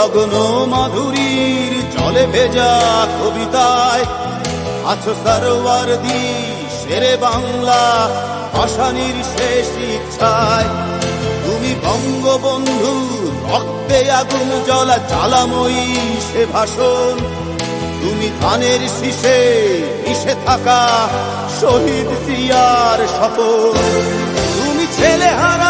লগ্ন মাধুরীর জলে ভেজা কবিতায়। আছো সারোয়ার দি শেরে বাংলা ভাষানির শেষ ইচ্ছায়। তুমি বঙ্গবন্ধু, রক্তে আগুন জ্বলা জ্বালাময়ী সে ভাষণ। তুমি ধানের শীষে মিশে থাকা শহীদ সিয়ার শপথ। তুমি ছেলে হারা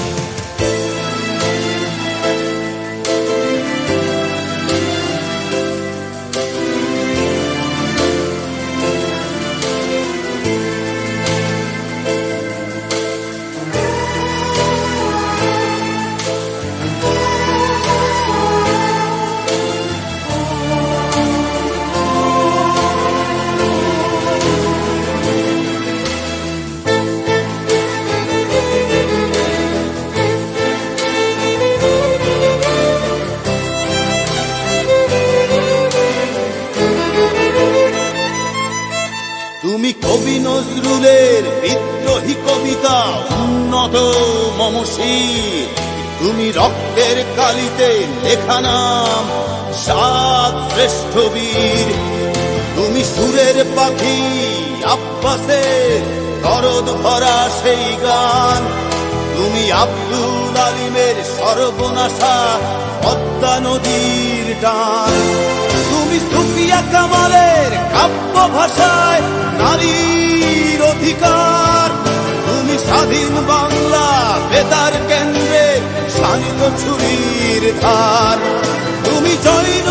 কবি নজরুলের বিদ্রোহী কবিতা উন্নত মমশীর তুমি রক্তের কালিতে লেখা নাম সাত শ্রেষ্ঠ বীর। তুমি সুরের পাখি আব্বাসের দরদ ভরা সেই গান। তুমি আব্দুল আলিমের সর্বনাশা পদ্মা নদীর টান তুমি সুফিয়া কামালের কাব্য ভাষায় নারীর অধিকার। তুমি স্বাধীন বাংলা বেতার কেন্দ্রে স্বাধীন ছুরির ধার। তুমি জয়নুল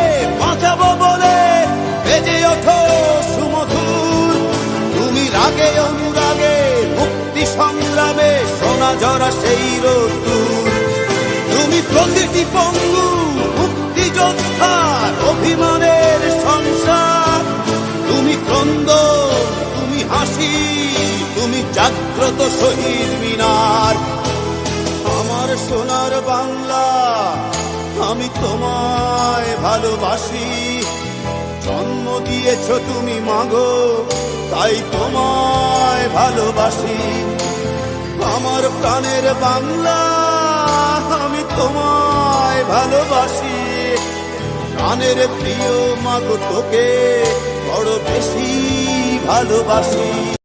প্রতিটি পঙ্গু অভিমানের সংসার। তুমি ক্রন্দ, তুমি হাসি, তুমি জাগ্রত শহীদ মিনার। আমার সোনার বাংলা আমি তোমায় ভালোবাসি। জন্ম দিয়েছ তুমি মাগো, তাই তোমায় ভালোবাসি। আমার প্রাণের বাংলা আমি তোমায় ভালোবাসি। প্রাণের প্রিয় মাগো তোকে বড় বেশি ভালোবাসি।